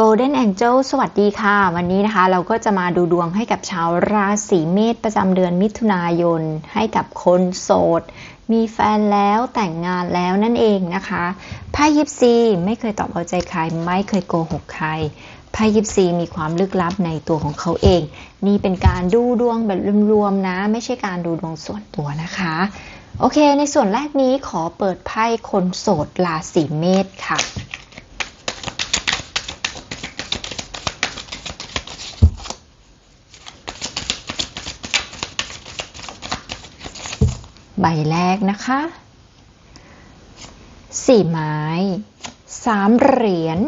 Golden Angel สวัสดีค่ะ วันนี้นะคะเราก็จะมาดูดวงให้กับชาวราศีเมษประจำเดือนมิถุนายน ให้กับคนโสด มีแฟนแล้วแต่งงานแล้วนั่นเองนะคะไพ่ยิปซีไม่เคยตอบเอาใจใคร ไม่เคยโกหกใครไพ่ยิปซีมีความลึกลับในตัวของเขาเอง นี่เป็นการดูดวงแบบรวมๆนะ ไม่ใช่การดูดวงส่วนตัวนะคะ โอเค ในส่วนแรกนี้ขอเปิดไพ่คนโสดราศีเมษค่ะ บแรกนะคะสี่ไม้สามเหรียญ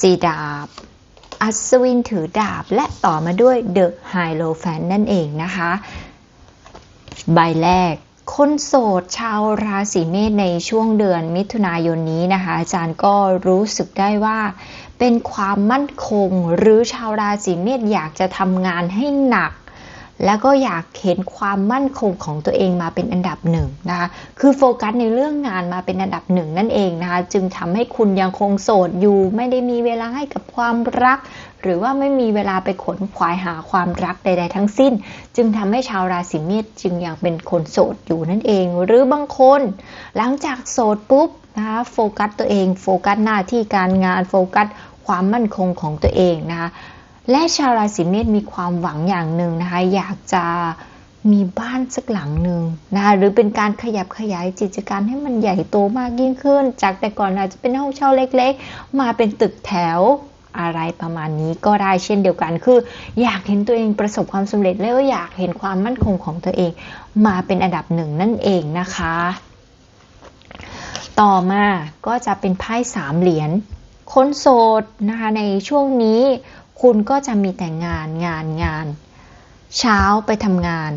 สี่ดาบ อัศวินถือดาบและต่อมาด้วยเดอะไฮโลแฟนนั่นเองนะคะ ใบแรก คนโสดชาวราศีเมษในช่วงเดือนมิถุนายนนี้นะคะ อาจารย์ก็รู้สึกได้ว่าเป็นความมั่นคง หรือชาวราศีเมษอยากจะทำงานให้หนัก แล้วก็อยากเห็นความมั่นคงของตัวเองมาเป็นอันดับหนึ่งนะคะ คือโฟกัสในเรื่องงานมาเป็นอันดับหนึ่งนั่นเองนะคะ จึงทำให้คุณยังคงโสดอยู่ ไม่ได้มีเวลาให้กับความรัก หรือว่าไม่มีเวลาไปขนขวายหาความรักใด ๆ ทั้งสิ้น จึงทำให้ชาวราศีเมษจึงยังเป็นคนโสดอยู่นั่นเอง หรือบางคน หลังจากโสดปุ๊บนะคะโฟกัสตัวเอง โฟกัสหน้าที่การงาน โฟกัสความมั่นคงของตัวเองนะคะ และชาวราศีเมษมีความหวังอย่างหนึ่งนะคะอยากจะมีบ้านสักหลังหนึ่งนะคะหรือเป็นการขยับขยายกิจการให้มันใหญ่โตมากยิ่งขึ้น จากแต่ก่อนอาจจะเป็นห้องเช่าเล็กๆ มาเป็นตึกแถวอะไรประมาณนี้ก็ได้เช่นเดียวกันคือ อยากเห็นตัวเองประสบความสำเร็จแล้วอยากเห็นความมั่นคงของตัวเอง มาเป็นอันดับหนึ่งนั่นเองนะคะ ต่อมาก็จะเป็นไพ่สามเหรียญคนโสดนะคะในช่วงนี้ คุณก็จะมีแต่งานงานงาน เช้าไปทำงาน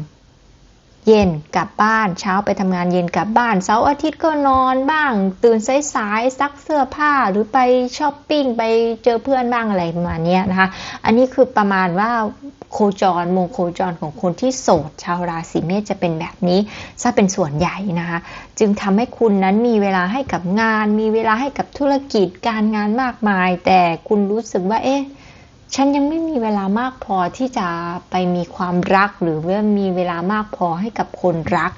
เย็นกลับบ้าน เช้าไปทำงานเย็นกลับบ้าน เสาร์อาทิตย์ก็นอนบ้าง ตื่นสายๆซักเสื้อผ้าหรือไปช้อปปิ้งไปเจอเพื่อนบ้างอะไรประมาณนี้นะคะ อันนี้คือประมาณว่าโคจรมงโคจรของคนที่โสด ชาวราศีเมษจะเป็นแบบนี้ซะเป็นส่วนใหญ่นะคะ จึงทำให้คุณนั้นมีเวลาให้กับงาน มีเวลาให้กับธุรกิจการงานมากมาย แต่คุณรู้สึกว่าเอ๊ะ ฉันยังไม่มีเวลามากพอที่จะไปมีความรักหรือว่ามีเวลามากพอให้กับคนรัก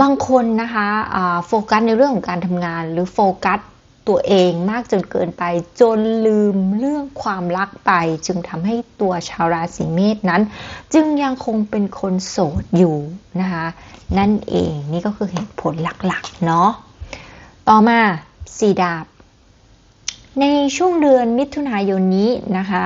บางคนนะคะโฟกัสในเรื่องของการทำงาน หรือโฟกัสตัวเองมากจนเกินไป จนลืมเรื่องความรักไป จึงทำให้ตัวชาวราศีเมษนั้น จึงยังคงเป็นคนโสดอยู่นะคะนั่นเองนี่ก็คือเหตุผลหลักๆเนาะต่อมาสีดาบ ในช่วงเดือนมิถุนายนนี้นะคะ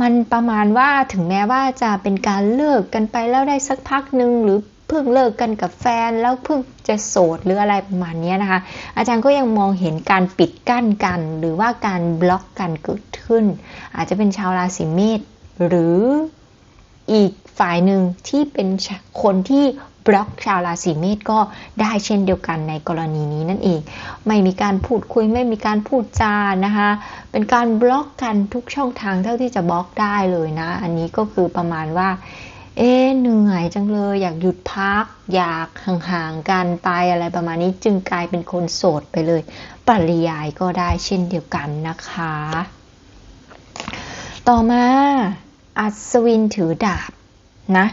มันประมาณว่าถึงแม้ว่าจะเป็นการเลิกกันไปแล้วได้สักพักหนึ่งหรือเพิ่งเลิกกันกับแฟนแล้วเพิ่งจะโสดหรืออะไรประมาณนี้นะคะ อาจารย์ก็ยังมองเห็นการปิดกั้นกัน หรือว่าการบล็อกกันเกิดขึ้น อาจจะเป็นชาวราศีเมษหรืออีกฝ่ายหนึ่งที่เป็นคนที่ บล็อกชาวราศีเมษก็ได้เช่นเดียวกันในกรณีนี้นั่นเอง ไม่มีการพูดคุยไม่มีการพูดจานะคะ เป็นการบล็อกกันทุกช่องทางเท่าที่จะบล็อกได้เลยนะ อันนี้ก็คือประมาณว่าเอ๊เหนื่อยจังเลยอยากหยุดพัก อยากห่างๆกันไปอะไรประมาณนี้จึงกลายเป็นคนโสดไปเลย ปริยายก็ได้เช่นเดียวกันนะคะ ต่อมาอัศวินถือดาบนะ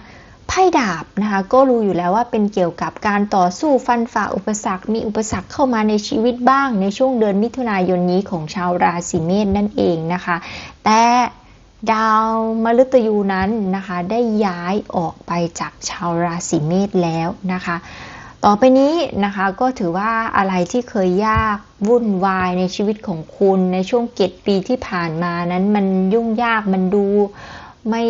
ไพ่ดาบนะคะก็รู้อยู่แล้วว่าเป็นเกี่ยวกับการต่อสู้ฟันฝ่าอุปสรรค มีอุปสรรคเข้ามาในชีวิตบ้าง ในช่วงเดือนมิถุนายนนี้ของชาวราศีเมษนั่นเองนะคะ แต่ดาวมฤตยูนั้นนะคะได้ย้ายออกไปจากชาวราศีเมษแล้วนะคะ ต่อไปนี้นะคะก็ถือว่าอะไรที่เคยยากวุ่นวายในชีวิตของคุณในช่วงเจ็ดปีที่ผ่านมานั้นมันยุ่งยากมันดู ไม่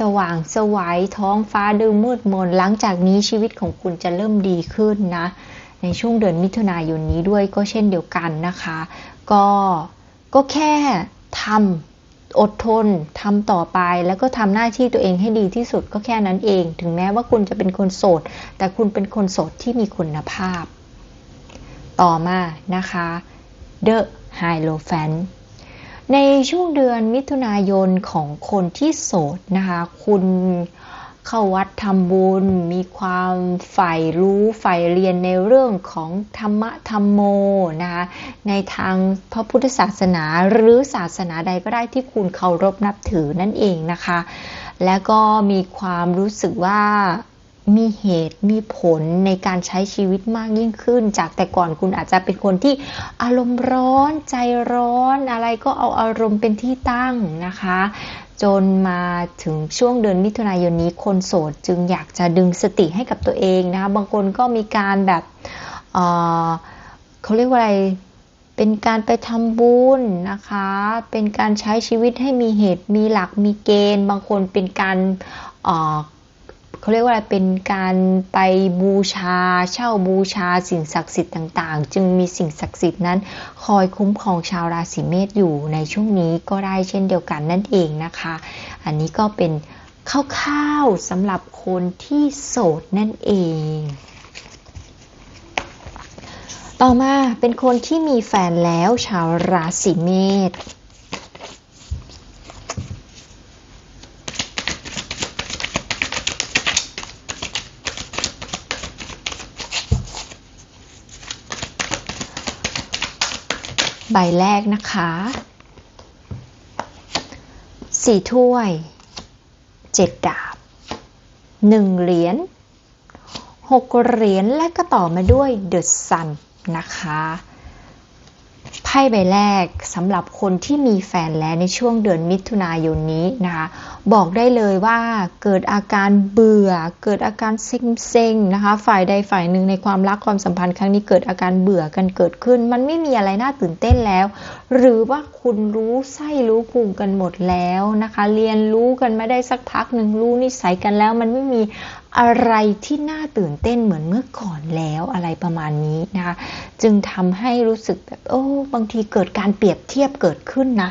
สว่างสวายท้องฟ้าดูมืดมน หลังจากนี้ชีวิตของคุณจะเริ่มดีขึ้นนะ ในช่วงเดือนมิถุนายนนี้ด้วยก็เช่นเดียวกันนะคะ ก็ก็แค่ทำอดทนทำต่อไปแล้วก็ทำหน้าที่ตัวเองให้ดีที่สุดก็แค่นั้นเอง ถึงแม้ว่าคุณจะเป็นคนโสด แต่คุณเป็นคนโสดที่มีคุณภาพ ต่อมานะคะ The Hierophant ในช่วงเดือนมิถุนายนของคนที่โสดนะคะ คุณเข้าวัดทำบุญ มีความใฝ่รู้ใฝ่เรียนในเรื่องของธรรมะธรรมโมนะคะในทางพระพุทธศาสนาหรือศาสนาใดก็ได้ที่คุณเคารพนับถือนั่นเองนะคะ และก็มีความรู้สึกว่า มีเหตุมีผลในการใช้ชีวิตมากยิ่งขึ้น จากแต่ก่อนคุณอาจจะเป็นคนที่อารมณ์ร้อนใจร้อนอะไรก็เอาอารมณ์เป็นที่ตั้งนะคะ จนมาถึงช่วงเดือนมิถุนายนนี้คนโสดจึงอยากจะดึงสติให้กับตัวเองนะคะบางคนก็มีการแบบเเขาเรียกว่าอะไรเป็นการไปทำบุญนะคะ เป็นการใช้ชีวิตให้มีเหตุมีหลักมีเกณฑ์ บางคนเป็นการ เขาเรียกว่าอะไรเป็นการไปบูชาเช่าบูชาสิ่งศักดิ์สิทธิ์ต่างๆ จึงมีสิ่งศักดิ์สิทธิ์นั้น คอยคุ้มครองชาวราศีเมษอยู่ในช่วงนี้ก็ได้เช่นเดียวกันนั่นเองนะคะ อันนี้ก็เป็นคร่าวๆสำหรับคนที่โสดนั่นเอง ต่อมาเป็นคนที่มีแฟนแล้วชาวราศีเมษ ใบแรกนะคะสี่ถ้วยเจ็ดดาบหนึ่งเหรียญหกเหรียญและก็ต่อมาด้วยเดอะซันนะคะไพ่ใบแรกสำหรับคนที่มีแฟนแล้วในช่วงเดือนมิถุนายนนี้นะคะ บอกได้เลยว่าเกิดอาการเบื่อ เกิดอาการเซ็งๆนะคะ ฝ่ายใดฝ่ายหนึ่งในความรักความสัมพันธ์ครั้งนี้เกิดอาการเบื่อกันเกิดขึ้น มันไม่มีอะไรน่าตื่นเต้นแล้ว หรือว่าคุณรู้ไส้รู้พุงกันหมดแล้วนะคะ เรียนรู้กันไม่ได้สักพักหนึ่งรู้นิสัยกันแล้ว มันไม่มีอะไรที่น่าตื่นเต้นเหมือนเมื่อก่อนแล้วอะไรประมาณนี้นะคะ จึงทำให้รู้สึกแบบโอ้บางทีเกิดการเปรียบเทียบเกิดขึ้นนะ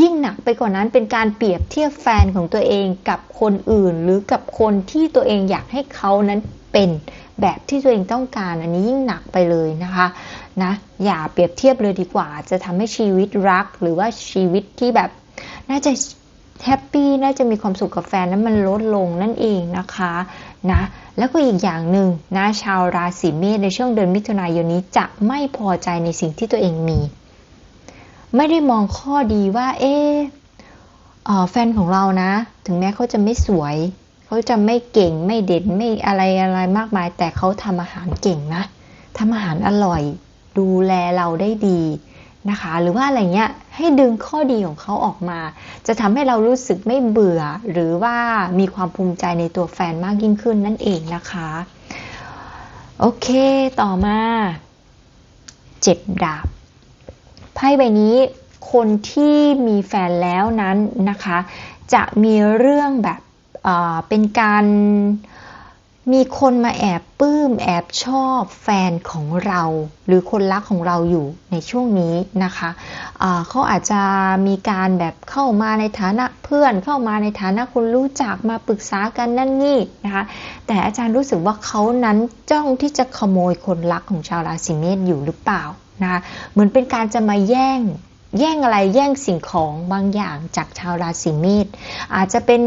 ยิ่งหนักไปกว่านั้นเป็นการเปรียบเทียบแฟนของตัวเองกับคนอื่น หรือกับคนที่ตัวเองอยากให้เขานั้นเป็นแบบที่ตัวเองต้องการ อันนี้ยิ่งหนักไปเลยนะคะนะอย่าเปรียบเทียบเลยดีกว่า จะทำให้ชีวิตรัก หรือว่าชีวิตที่แบบน่าจะแฮปปี้น่าจะมีความสุขกับแฟนนั้นมันลดลงนั่นเองนะคะนะแล้วก็อีกอย่างหนึ่งนะชาวราศีเมษในช่วงเดือนมิถุนายนนี้จะไม่พอใจในสิ่งที่ตัวเองมี ไม่ได้มองข้อดีว่า เอ๊แฟนของเรานะ ถึงแม้เขาจะไม่สวย เขาจะไม่เก่งไม่เด่นไม่อะไรอะไรมากมาย แต่เขาทำอาหารเก่งนะทำอาหารอร่อย ดูแลเราได้ดีนะคะ หรือว่าอะไรเงี้ยให้ดึงข้อดีของเขาออกมา จะทำให้เรารู้สึกไม่เบื่อ หรือว่ามีความภูมิใจในตัวแฟนมากยิ่งขึ้นนั่นเองนะคะ โอเค ต่อมา เจ็ดดาบ ไพ่ใบนี้คนที่มีแฟนแล้วนั้นนะคะ จะมีเรื่องแบบเป็นการมีคนมาแอบปื้มแอบชอบแฟนของเรา หรือคนรักของเราอยู่ในช่วงนี้นะคะะเขาอาจจะมีการแบบเข้ามาในฐานะเพื่อนเข้ามาในฐานะคนรู้จักมาปรึกษากันนั่นนี่นะคะแต่อาจารย์รู้สึกว่าเขานั้นจ้องที่จะขโมยคนรักของชาวราศีเมษอยู่หรือเปล่า นะคะเหมือนเป็นการจะมาแย่งแย่งอะไรแย่งสิ่งของบางอย่างจากชาวราศีเมษอาจจะเป็น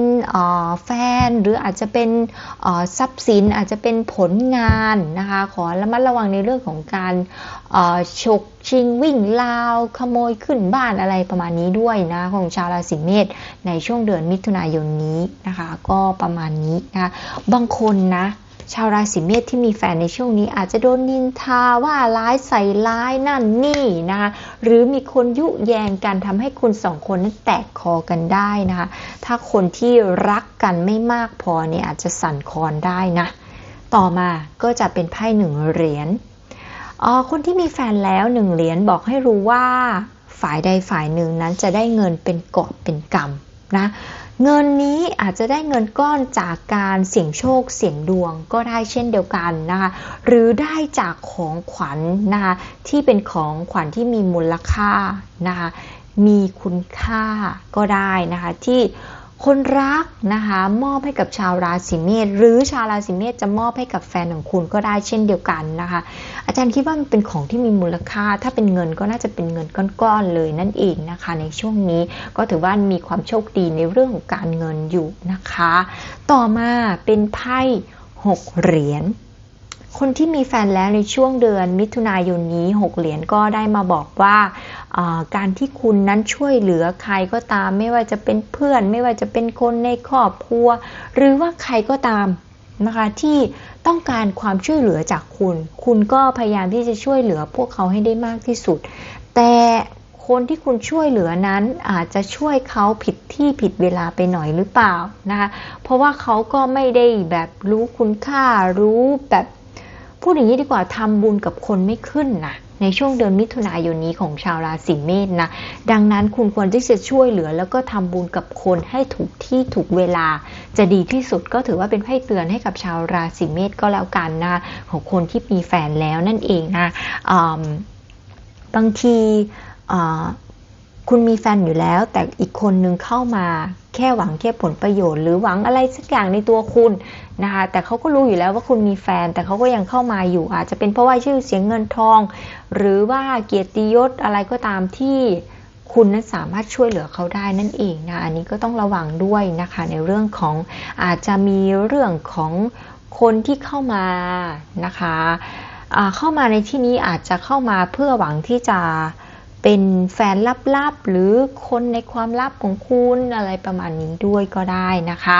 แฟนหรืออาจจะเป็นทรัพย์สินอาจจะเป็นผลงานนะคะขอระมัดระวังในเรื่องของการฉกชิงวิ่งราวขโมยขึ้นบ้านอะไรประมาณนี้ด้วยนะของชาวราศีเมษในช่วงเดือนมิถุนายนนี้นะคะ ก็ประมาณนี้นะบางคนนะ ชาวราศีเมษที่มีแฟนในช่วงนี้อาจจะโดนนินทาว่าร้ายใส่ร้ายนั่นนี่นะคะหรือมีคนยุแยงกันทำให้คุณสองคนนั้นแตกคอกันได้นะคะถ้าคนที่รักกันไม่มากพอเนี่ยอาจจะสั่นคลอนได้นะต่อมาก็จะเป็นไพ่หนึ่งเหรียญอ๋อคนที่มีแฟนแล้วหนึ่งเหรียญบอกให้รู้ว่าฝ่ายใดฝ่ายหนึ่งนั้นจะได้เงินเป็นกอบเป็นกำนะ เงินนี้อาจจะได้เงินก้อนจากการเสี่ยงโชคเสี่ยงดวงก็ได้เช่นเดียวกันนะคะหรือได้จากของขวัญนนะคะที่เป็นของขวัญที่มีมูลค่านะคะมีคุณค่าก็ได้นะคะที่ คนรักนะคะมอบให้กับชาวราศีเมษหรือชาวราศีเมษจะมอบให้กับแฟนของคุณก็ได้เช่นเดียวกันนะคะ อาจารย์คิดว่ามันเป็นของที่มีมูลค่า ถ้าเป็นเงินก็น่าจะเป็นเงินก้อนๆเลยนั่นเองนะคะ ในช่วงนี้ก็ถือว่ามีความโชคดีในเรื่องของการเงินอยู่นะคะ ต่อมาเป็นไพ่หกเหรียญ คนที่มีแฟนแล้วในช่วงเดือนมิถุนายนนี้ 6 เหรียญก็ได้มาบอกว่าการที่คุณนั้นช่วยเหลือใครก็ตาม ไม่ว่าจะเป็นเพื่อน ไม่ว่าจะเป็นคนในครอบครัว หรือว่าใครก็ตามนะคะที่ต้องการความช่วยเหลือจากคุณ คุณก็พยายามที่จะช่วยเหลือพวกเขาให้ได้มากที่สุด แต่คนที่คุณช่วยเหลือนั้นอาจจะช่วยเขาผิดที่ผิดเวลาไปหน่อยหรือเปล่านะคะ เพราะว่าเขาก็ไม่ได้แบบรู้คุณค่ารู้แบบ พูดอย่างนี้ดีกว่าทำบุญกับคนไม่ขึ้นนะในช่วงเดือนมิถุนายนนี้ของชาวราศีเมษนะ ดังนั้นคุณควรที่จะช่วยเหลือ แล้วก็ทำบุญกับคนให้ถูกที่ถูกเวลา จะดีที่สุดก็ถือว่าเป็นไพ่เตือนให้กับชาวราศีเมษก็แล้วกันนะของคนที่มีแฟนแล้วนั่นเองนะบางที คุณมีแฟนอยู่แล้ว แต่อีกคนนึงเข้ามาแค่หวังแค่ผลประโยชน์ หรือหวังอะไรสักอย่างในตัวคุณนะคะแต่เขาก็รู้อยู่แล้วว่าคุณมีแฟน แต่เขาก็ยังเข้ามาอยู่ อาจจะเป็นเพราะว่าชื่อเสียงเงินทอง หรือว่าเกียรติยศอะไรก็ตามที่คุณนั้นสามารถช่วยเหลือเขาได้นั่นเองนะอันนี้ก็ต้องระวังด้วยนะคะ ในเรื่องของอาจจะมีเรื่องของคนที่เข้ามานะคะเข้ามาในที่นี้อาจจะเข้ามาเพื่อหวังที่จะ เป็นแฟนลับๆ หรือคนในความลับของคุณอะไรประมาณนี้ด้วยก็ได้นะคะ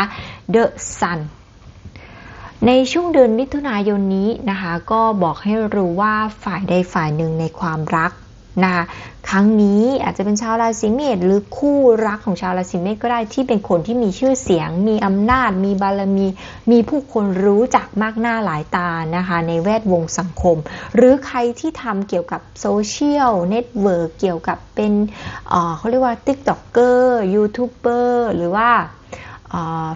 The Sun ในช่วงเดือนมิถุนายนนี้นะคะ ก็บอกให้รู้ว่าฝ่ายใดฝ่ายหนึ่งในความรัก นะคะครั้งนี้อาจจะเป็นชาวราศีเมษหรือคู่รักของชาวราศีเมษก็ได้ที่เป็นคนที่มีชื่อเสียง มีอำนาจ มีบารมี มีผู้คนรู้จักมากหน้าหลายตานะคะในแวดวงสังคม หรือใครที่ทำเกี่ยวกับโซเชียลเน็ตเวิร์กเกี่ยวกับเป็นเขาเรียกว่าติ๊กต็อกเกอร์ยูทูบเบอร์หรือว่า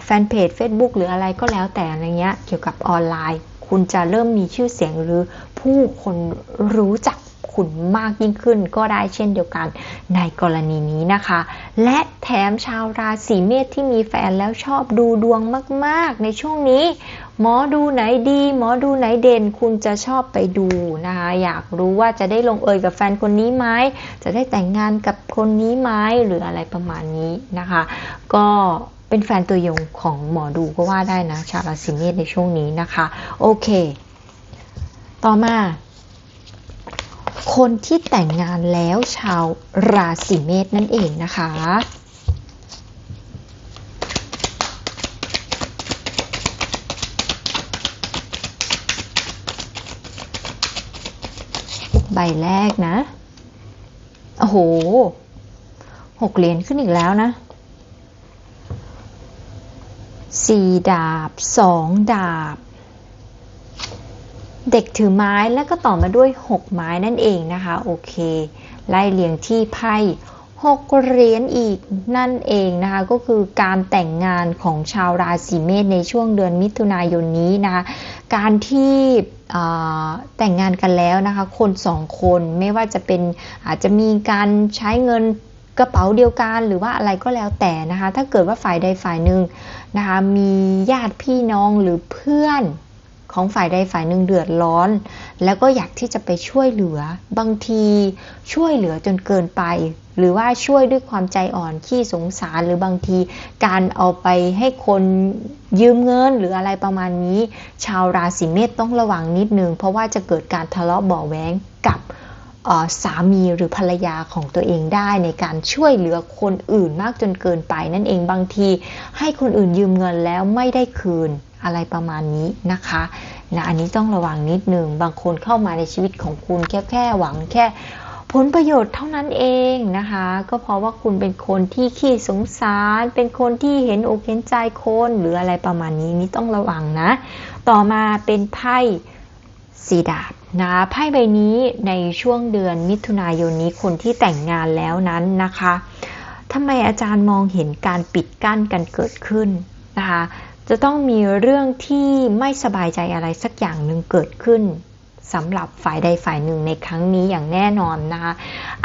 แฟนเพจ Facebook หรืออะไรก็แล้วแต่อะไรเงี้ยเกี่ยวกับออนไลน์ คุณจะเริ่มมีชื่อเสียงหรือผู้คนรู้จัก คุณมากยิ่งขึ้นก็ได้เช่นเดียวกันในกรณีนี้นะคะ และแถมชาวราศีเมษที่มีแฟนแล้วชอบดูดวงมากๆ ในช่วงนี้ หมอดูไหนดี หมอดูไหนเด่นคุณจะชอบไปดูนะคะอยากรู้ว่าจะได้ลงเอยกับแฟนคนนี้ไหมจะได้แต่งงานกับคนนี้ไหมหรืออะไรประมาณนี้นะคะ ก็เป็นแฟนตัวยงของหมอดูก็ว่าได้นะ ชาวราศีเมษในช่วงนี้นะคะ โอเค ต่อมา คนที่แต่งงานแล้วชาวราศีเมษนั่นเองนะคะ ใบแรกนะ โอ้โห หกเหรียญขึ้นอีกแล้วนะสี่ดาบสองดาบ เด็กถือไม้แล้วก็ต่อมาด้วย 6 ไม้นั่นเองนะคะ โอเค ไล่เลียงที่ไพ่หกเหรียญอีกนั่นเองนะคะ ก็คือการแต่งงานของชาวราศีเมษในช่วงเดือนมิถุนายนนี้นะคะ การที่แต่งงานกันแล้วนะคะ คนสองคนไม่ว่าจะเป็นอาจจะมีการใช้เงินกระเป๋าเดียวกันหรือว่าอะไรก็แล้วแต่นะคะ ถ้าเกิดว่าฝ่ายใดฝ่ายหนึ่งนะคะ มีญาติพี่น้องหรือเพื่อน ของฝ่ายใดฝ่ายหนึ่งเดือดร้อน แล้วก็อยากที่จะไปช่วยเหลือ บางทีช่วยเหลือจนเกินไป หรือว่าช่วยด้วยความใจอ่อนขี้สงสารหรือบางทีการเอาไปให้คนยืมเงินหรืออะไรประมาณนี้ ชาวราศีเมษต้องระวังนิดนึง เพราะว่าจะเกิดการทะเลาะเบาแหวงกับสามีหรือภรรยาของตัวเองได้ในการช่วยเหลือคนอื่นมากจนเกินไปนั่นเองบางทีให้คนอื่นยืมเงินแล้วไม่ได้คืน อะไรประมาณนี้นะคะนะอันนี้ต้องระวังนิดหนึ่งบางคนเข้ามาในชีวิตของคุณแค่แค่หวังแค่ผลประโยชน์เท่านั้นเองนะคะ ก็เพราะว่าคุณเป็นคนที่ขี้สงสาร เป็นคนที่เห็นอกเห็นใจคนหรืออะไรประมาณนี้นี่ต้องระวังนะ ต่อมาเป็นไพ่สีดาบนะไพ่ใบนี้ในช่วงเดือนมิถุนายนนี้คนที่แต่งงานแล้วนั้นนะคะทำไมอาจารย์มองเห็นการปิดกั้นกันเกิดขึ้น นะคะ จะต้องมีเรื่องที่ไม่สบายใจอะไรสักอย่างหนึ่งเกิดขึ้นสำหรับฝ่ายใดฝ่ายหนึ่งในครั้งนี้อย่างแน่นอนนะคะ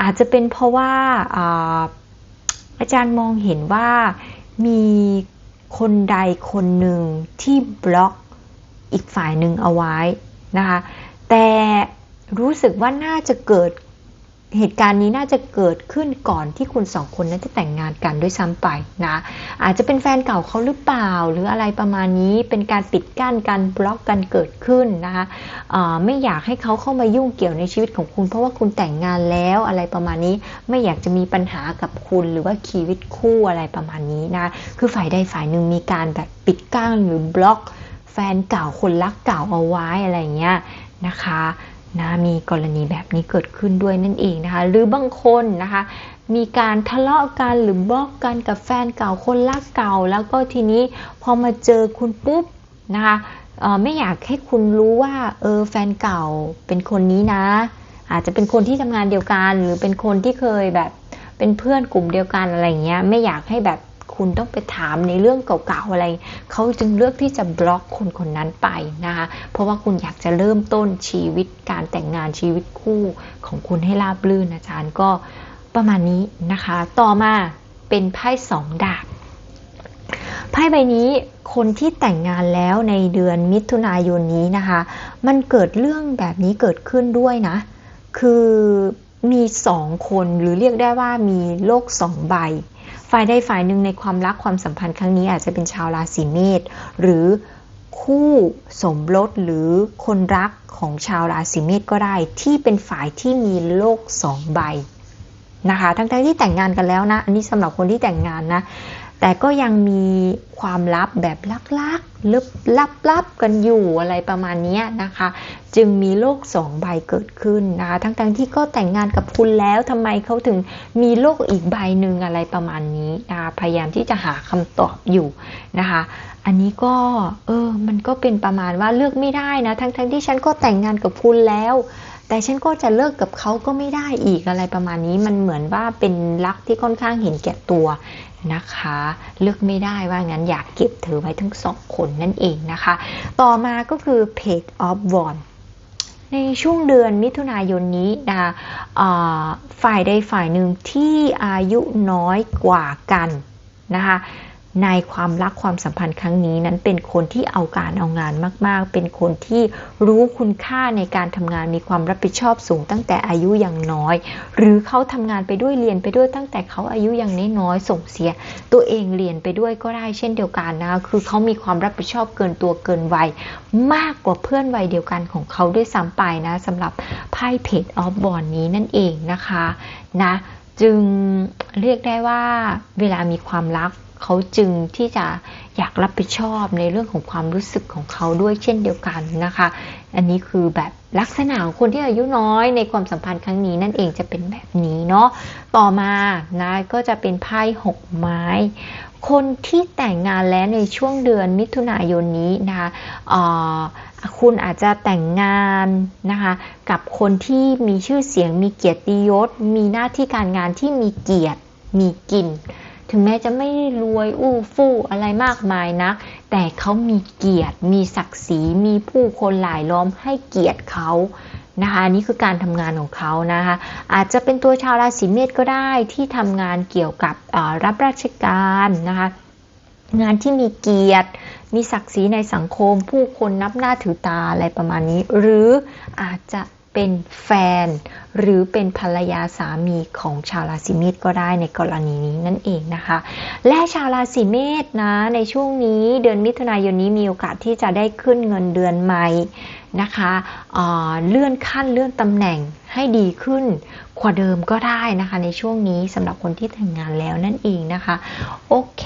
อาจจะเป็นเพราะว่าอาอาจารย์มองเห็นว่ามีคนใดคนหนึ่งที่บล็อกอีกฝ่ายหนึ่งเอาไว้นะคะ แต่รู้สึกว่าน่าจะเกิด เหตุการณ์นี้น่าจะเกิดขึ้นก่อนที่คุณสองคนนั้นจะแต่งงานกันด้วยซ้ำไปนะ อาจจะเป็นแฟนเก่าเขาหรือเปล่า หรืออะไรประมาณนี้เป็นการปิดกั้นการบล็อกกันเกิดขึ้นนะคะไม่อยากให้เขาเข้ามายุ่งเกี่ยวในชีวิตของคุณ เพราะว่าคุณแต่งงานแล้วอะไรประมาณนี้ไม่อยากจะมีปัญหากับคุณหรือว่าชีวิตคู่อะไรประมาณนี้นะคือฝ่ายใดฝ่ายหนึ่งมีการแบบปิดกั้นหรือบล็อก แฟนเก่าคนรักเก่าเอาไว้อะไรเงี้ยนะคะ นะมีกรณีแบบนี้เกิดขึ้นด้วยนั่นเองนะคะ หรือบางคนนะคะ มีการทะเลาะกันหรือบล็อกกันกับแฟนเก่าคนรักเก่า แล้วก็ทีนี้พอมาเจอคุณปุ๊บนะคะไม่อยากให้คุณรู้ว่าเออแฟนเก่าเป็นคนนี้นะ อาจจะเป็นคนที่ทำงานเดียวกัน หรือเป็นคนที่เคยแบบเป็นเพื่อนกลุ่มเดียวกันอะไรเงี้ยไม่อยากให้แบบ คุณต้องไปถามในเรื่องเก่าๆอะไร เขาจึงเลือกที่จะบล็อกคนคนนั้นไปนะคะเพราะว่าคุณอยากจะเริ่มต้นชีวิตการแต่งงานชีวิตคู่ของคุณให้ราบรื่นอาจารย์ก็ประมาณนี้นะคะ ต่อมาเป็นไพ่สองดาบไพ่ใบนี้คนที่แต่งงานแล้วในเดือนมิถุนายนนี้นะคะ มันเกิดเรื่องแบบนี้เกิดขึ้นด้วยนะ คือมีสองคนหรือเรียกได้ว่ามีโลกสองใบ ฝ่ายใดฝ่ายหนึ่งในความรักความสัมพันธ์ครั้งนี้อาจจะเป็นชาวราศีเมษหรือคู่สมรสหรือคนรักของชาวราศีเมษก็ได้ ที่เป็นฝ่ายที่มีโลกสองใบนะคะ ทั้งๆที่แต่งงานกันแล้วนะ อันนี้สำหรับคนที่แต่งงานนะ แต่ก็ยังมีความลับแบบลักๆลึกลับๆกันอยู่อะไรประมาณนี้นะคะ จึงมีโลกสองใบเกิดขึ้นนะคะทั้งๆทที่ก็แต่งงานกับคุณแล้วทำไมเขาถึงมีโลกอีกใบหนึ่งอะไรประมาณนี้นะคะพยายามที่จะหาคำตอบอยู่นะคะอันนี้ก็เออมันก็เป็นประมาณว่าเลือกไม่ได้นะทั้งๆทที่ฉันก็แต่งงานกับคุณแล้ว แต่ฉันก็จะเลิกกับเขาก็ไม่ได้อีกอะไรประมาณนี้มันเหมือนว่าเป็นรักที่ค่อนข้างเห็นแก่ตัวนะคะ เลือกไม่ได้ว่างั้นอยากเก็บเธอไว้ทั้งสองคนนั่นเองนะคะ ต่อมาก็คือ Page of w a n d ในช่วงเดือนมิถุนายนนี้นะฝ่ายใดฝ่ายหนึ่งที่อายุน้อยกว่ากันนะคะ ในความรักความสัมพันธ์ครั้งนี้นั้นเป็นคนที่เอาการเอางานมาก ๆ เป็นคนที่รู้คุณค่าในการทำงานมีความรับผิดชอบสูงตั้งแต่อายุยังน้อย หรือเขาทำงานไปด้วยเรียนไปด้วยตั้งแต่เขาอายุยังน้อยส่งเสีย ตัวเองเรียนไปด้วยก็ได้เช่นเดียวกันนะคือเขามีความรับผิดชอบเกินตัวเกินวัยมากกว่าเพื่อนวัยเดียวกันของเขาด้วยซ้ำไปนะสำหรับไพ่เพจออฟบอลนี้นั่นเองนะคะนะจึงเรียกได้ว่าเวลามีความรัก เขาจึงที่จะอยากรับผิดชอบในเรื่องของความรู้สึกของเขาด้วยเช่นเดียวกันนะคะ อันนี้คือแบบลักษณะของคนที่อายุน้อยในความสัมพันธ์ครั้งนี้นั่นเองจะเป็นแบบนี้เนาะ ต่อมานะก็จะเป็นไพ่หกไม้ คนที่แต่งงานแล้วในช่วงเดือนมิถุนายนนี้นะคะคุณอาจจะแต่งงานนะคะกับคนที่มีชื่อเสียงมีเกียรติยศ มีหน้าที่การงานที่มีเกียรติมีกิน ถึงแม้จะไม่รวยอู้ฟู่อะไรมากมายนะัก แต่เขามีเกียรติ มีศักดิ์ศรี มีผู้คนหลายล้อมให้เกียรติเขานะคะนี่คือการทำงานของเขานะคะ อาจจะเป็นตัวชาวราศีเมษก็ได้ที่ทำงานเกี่ยวกับรับราชการนะคะงานที่มีเกียรติ มีศักดิ์ศรีในสังคม ผู้คนนับหน้าถือตาอะไรประมาณนี้ หรืออาจจะ เป็นแฟน หรือเป็นภรรยาสามีของชาวราศีเมษก็ได้ในกรณีนี้นั่นเองนะคะ และชาวราศีเมษนะในช่วงนี้เดือนมิถุนายนนี้มีโอกาสที่จะได้ขึ้นเงินเดือนใหม่นะคะเเลื่อนขั้นเลื่อนตำแหน่งให้ดีขึ้นกว่าเดิมก็ได้นะคะ ในช่วงนี้สำหรับคนที่แต่งงานแล้วนั่นเองนะคะ โอเค